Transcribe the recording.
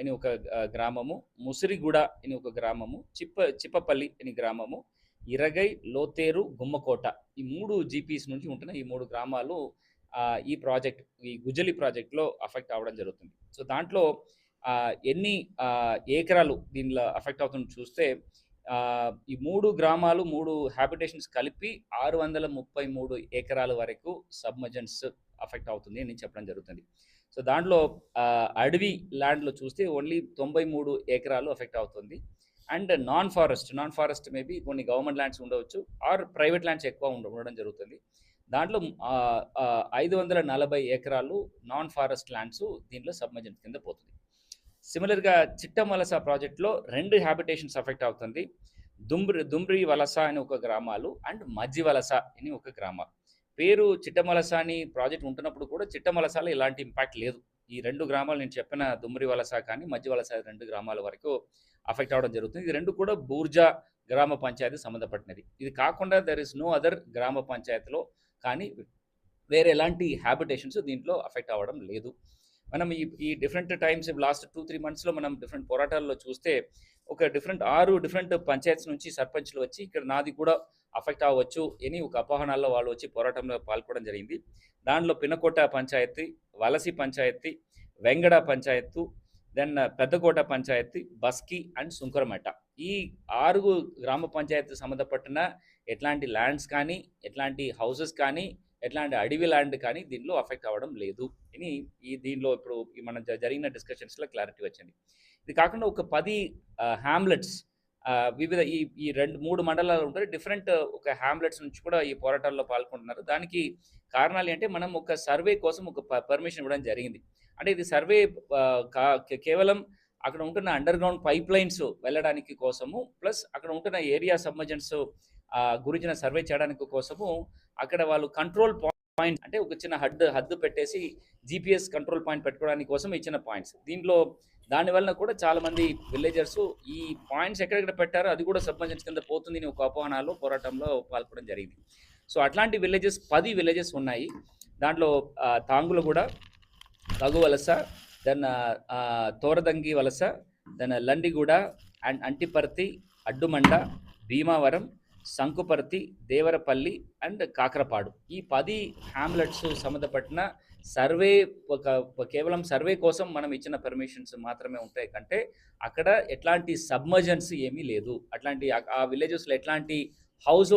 అని ఒక గ్రామము. ముసిరిగూడ అని ఒక గ్రామము. చిప్ప చిప్పపల్లి అని గ్రామము. ఇరగై లోతేరు గుమ్మకోట ఈ మూడు జీపీస్ నుంచి ఉంటున్న ఈ మూడు గ్రామాలు ఈ ప్రాజెక్ట్ ఈ గుజలి ప్రాజెక్ట్లో అఫెక్ట్ అవ్వడం జరుగుతుంది. సో దాంట్లో ఎన్ని ఏకరాలు దీనిలో అఫెక్ట్ అవుతుంది చూస్తే ఈ మూడు గ్రామాలు మూడు హ్యాబిటేషన్స్ కలిపి ఆరు వందల ముప్పై మూడు ఏకరాల వరకు సబ్మజన్స్ అఫెక్ట్ అవుతుంది అని చెప్పడం జరుగుతుంది. సో దాంట్లో అడవి ల్యాండ్లో చూస్తే ఓన్లీ తొంభై మూడు ఎకరాలు అఫెక్ట్ అవుతుంది. And non forest non forest maybe కొన్ని గవర్నమెంట్ ల్యాండ్స్ ఉండవచ్చు ఆర్ ప్రైవేట్ ల్యాండ్స్ ఎక్కువ ఉండడం జరుగుతుంది. దాంట్లో ఐదు వందల నలభై ఎకరాలు నాన్ ఫారెస్ట్ ల్యాండ్స్ దీనిలో సబ్మర్జెన్స్ కింద పోతుంది. సిమిలర్గా చిట్టమలస ప్రాజెక్ట్లో రెండు హ్యాబిటేషన్స్ అఫెక్ట్ అవుతుంది. దుమ్రి దుమ్రి వలస అని ఒక గ్రామాలు అండ్ మజ్జి వలస అని ఒక గ్రామాలు పేరు చిట్టమలస అని ప్రాజెక్ట్ ఉంటున్నప్పుడు కూడా చిట్టమలసలో ఎలాంటి ఇంపాక్ట్ లేదు. ఈ రెండు గ్రామాలు నేను చెప్పిన దుమ్రి వలస కానీ మధ్య వలస రెండు గ్రామాల వరకు అఫెక్ట్ అవడం జరుగుతుంది. ఇది రెండు కూడా బూర్జా గ్రామ పంచాయతీ సంబంధపడినది. ఇది కాకుండా దర్ ఇస్ నో అదర్ గ్రామ పంచాయతీలో కానీ వేరే ఎలాంటి హ్యాబిటేషన్స్ దీంట్లో అఫెక్ట్ అవ్వడం లేదు. మనం ఈ ఈ different times last two three మంత్స్లో మనం డిఫరెంట్ పోరాటాల్లో చూస్తే ఒక డిఫరెంట్ ఆరు డిఫరెంట్ పంచాయత్స్ నుంచి సర్పంచ్లు వచ్చి ఇక్కడ నాది కూడా అఫెక్ట్ అవ్వచ్చు. అని ఒక అపహరణాల్లో వాళ్ళు వచ్చి పోరాటంలో పాల్గొనడం జరిగింది. దానిలో పినకోట పంచాయతీ వలసి పంచాయతీ వెంగడ పంచాయత్తు దెన్ పెద్దకోట పంచాయతీ బస్కి అండ్ సుంకరమట. ఈ ఆరుగు గ్రామ పంచాయతీ సంబంధపట్టిన ఎట్లాంటి ల్యాండ్స్ కానీ ఎట్లాంటి హౌసెస్ కానీ ఎట్లాంటి అడవి ల్యాండ్ కానీ దీనిలో అఫెక్ట్ అవ్వడం లేదు. అని ఈ దీనిలో ఇప్పుడు మనం మన జ- జరిగిన డిస్కషన్స్లో క్లారిటీ వచ్చింది. ఇది కాకుండా ఒక పది హ్యామ్లెట్స్ వివిధ ఈ ఈ రెండు మూడు మండలాలు ఉంటారు డిఫరెంట్ ఒక హ్యామ్లెట్స్ నుంచి కూడా ఈ పోరాటాల్లో పాల్గొంటున్నారు. దానికి కారణాలు ఏంటంటే మనం ఒక సర్వే కోసం ఒక పర్మిషన్ ఇవ్వడం జరిగింది. అంటే ఇది సర్వే కేవలం అక్కడ ఉంటున్న అండర్ గ్రౌండ్ పైప్ లైన్స్ వెళ్ళడానికి కోసము ప్లస్ అక్కడ ఉంటున్న ఏరియా సబ్మర్జెన్స్ గురించిన సర్వే చేయడానికి కోసము అక్కడ వాళ్ళు కంట్రోల్ పాయింట్ అంటే ఒక చిన్న హద్దు హద్దు పెట్టేసి జిపిఎస్ కంట్రోల్ పాయింట్ పెట్టుకోవడానికి కోసం ఇచ్చిన పాయింట్స్ దీంట్లో దాని వలన కూడా చాలా మంది విలేజర్స్ ఈ పాయింట్స్ ఎక్కడెక్కడ పెట్టారో అది కూడా సబ్మర్జెన్స్ కింద పోతుంది ఒక అపోహనాలు పోరాటంలో పాల్గొనడం జరిగింది. సో అట్లాంటి విలేజెస్ పది విలేజెస్ ఉన్నాయి. దాంట్లో తాంగులు కూడా తగు Valasa then Toradangi Valasa then Landiguda and Antiparti Addumanda Bhimavaram Sankuparti Devarapalli and Kakarapadu. ఈ పది హ్యామ్లెట్స్ సంబంధపడిన సర్వే కేవలం సర్వే కోసం మనం ఇచ్చిన పర్మిషన్స్ మాత్రమే ఉంటాయి. కంటే అక్కడ ఎట్లాంటి సబ్మర్జెన్స్ ఏమీ లేదు. అట్లాంటి ఆ- ఆ విలేజెస్లో ఎట్లాంటి హౌస్